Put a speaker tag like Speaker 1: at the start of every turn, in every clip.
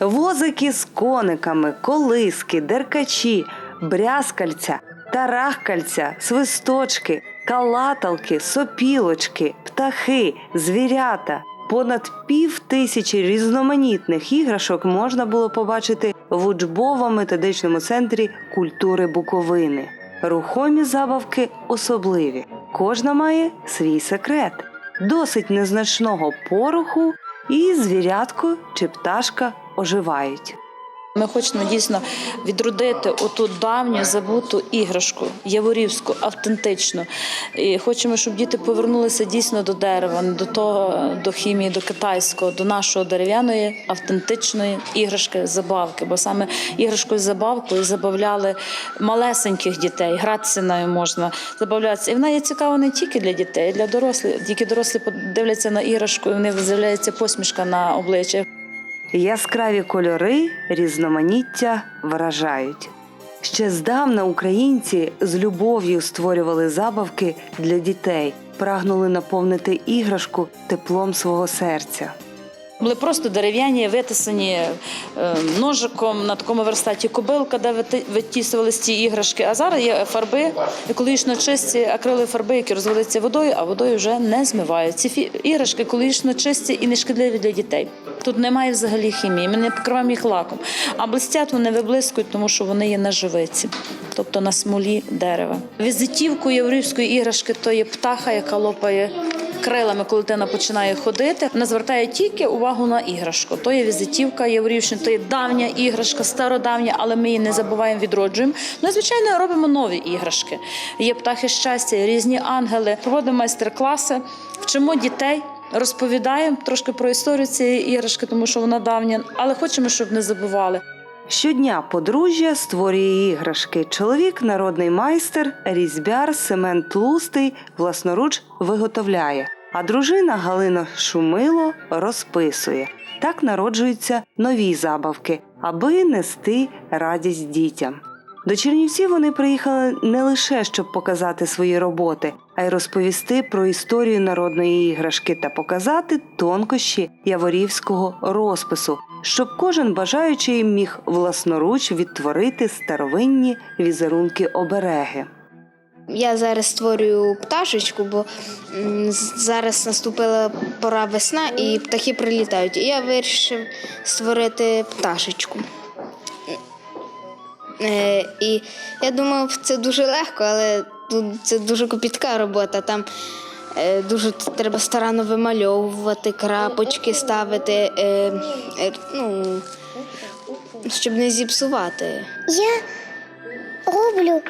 Speaker 1: Возики з кониками, колиски, деркачі, брязкальця, тарахкальця, свисточки, калаталки, сопілочки, птахи, звірята. Понад пів тисячі різноманітних іграшок можна було побачити в учбово-методичному центрі культури Буковини. Рухомі забавки особливі. Кожна має свій секрет. Досить незначного пороху, і звірятко чи пташка оживають.
Speaker 2: Ми хочемо дійсно відродити оту давню забуту іграшку, яворівську, автентичну. І хочемо, щоб діти повернулися дійсно до дерева, до того, до хімії, до китайського, до нашої дерев'яної автентичної іграшки, забавки. Бо саме іграшкою забавкою забавляли малесеньких дітей, гратися нею можна забавлятися. І вона є цікава не тільки для дітей, а для дорослих. Тільки дорослі дивляться на іграшку, і в них з'являється посмішка на обличчі.
Speaker 1: Яскраві кольори, різноманіття вражають. Ще здавна українці з любов'ю створювали забавки для дітей, прагнули наповнити іграшку теплом свого серця.
Speaker 2: Були просто дерев'яні, витисані е, ножиком на такому верстаті кобилка, де витісувались ці іграшки. А зараз є фарби, екологічно чисті акрилові фарби, які розводяться водою, а водою вже не змивають. Ці іграшки екологічно чисті і не шкідливі для дітей. Тут немає взагалі хімії. Ми не покриваємо їх лаком. А блистять вони виблискують, тому що вони є на живиці, тобто на смолі дерева. Візитівкою єврейської іграшки то є птаха, яка лопає крилами, коли дитина починає ходити, вона звертає тільки увагу на іграшку. То є візитівка Єврівщини, то є давня іграшка, стародавня, але ми її не забуваємо, відроджуємо. Ну звичайно робимо нові іграшки. Є птахи щастя, різні ангели. Проводимо майстер-класи, вчимо дітей. Розповідаємо трошки про історію цієї іграшки, тому що вона давня, але хочемо, щоб не забували.
Speaker 1: Щодня подружжя створює іграшки. Чоловік, народний майстер, різьбяр Семен Тлустий власноруч виготовляє. А дружина Галина Шумило розписує. Так народжуються нові забавки, аби нести радість дітям. До Чернівців вони приїхали не лише щоб показати свої роботи, а й розповісти про історію народної іграшки та показати тонкощі яворівського розпису, щоб кожен бажаючий міг власноруч відтворити старовинні візерунки обереги.
Speaker 3: Я зараз створюю пташечку, бо зараз наступила пора весна і птахи прилітають. І я вирішив створити пташечку. Е, і я думав, це дуже легко, але тут це дуже копітка робота. Там е, дуже треба старанно вимальовувати, крапочки ставити, е, е, ну, щоб не зіпсувати.
Speaker 4: Я роблю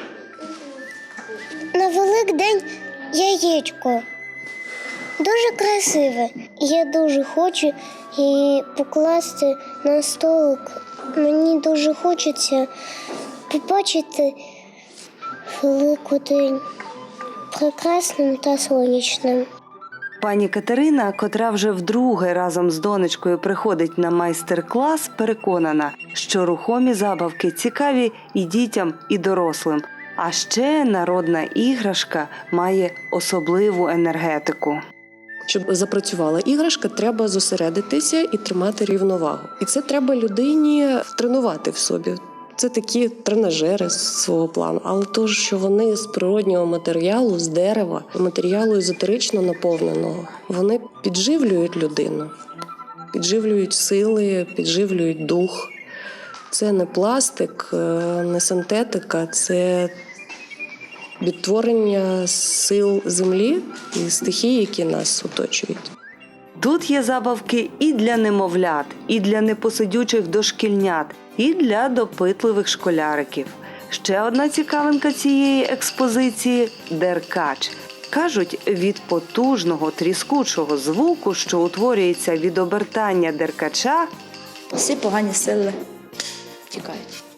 Speaker 4: на Великдень яєчко. Дуже красиве. Я дуже хочу її покласти на столик. Мені дуже хочеться побачити Великдень прекрасним та сонячним.
Speaker 1: Пані Катерина, котра вже вдруге разом з донечкою приходить на майстер-клас, переконана, що рухомі забавки цікаві і дітям, і дорослим. А ще народна іграшка має особливу енергетику.
Speaker 5: Щоб запрацювала іграшка, треба зосередитися і тримати рівновагу. І це треба людині тренувати в собі. Це такі тренажери з свого плану, але то, що вони з природнього матеріалу, з дерева, матеріалу езотерично наповненого, вони підживлюють людину, підживлюють сили, підживлюють дух. Це не пластик, е, не синтетика, це відтворення сил землі і стихій, які нас оточують.
Speaker 1: Тут є забавки і для немовлят, і для непосидючих дошкільнят, і для допитливих школяриків. Ще одна цікавинка цієї експозиції деркач. Кажуть, від потужного тріскучого звуку, що утворюється від обертання деркача,
Speaker 2: Всі погані сили тікають.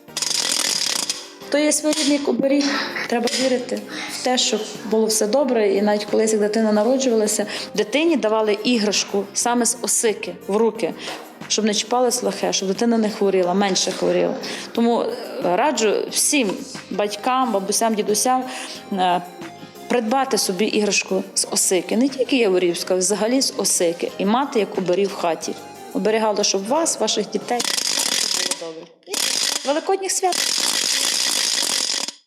Speaker 2: То є своєрідний оберіг. Треба вірити в те, щоб було все добре. І навіть колись як дитина народжувалася, дитині давали іграшку саме з осики в руки, щоб не чіпалось лахе, щоб дитина не хворіла, менше хворіла. Тому е, раджу всім батькам, бабусям, дідусям. е, Придбати собі іграшку з осики, не тільки яворівська, взагалі з осики, і мати як оберіг в хаті. Оберігала, щоб вас, ваших дітей було добре. Великодніх свят.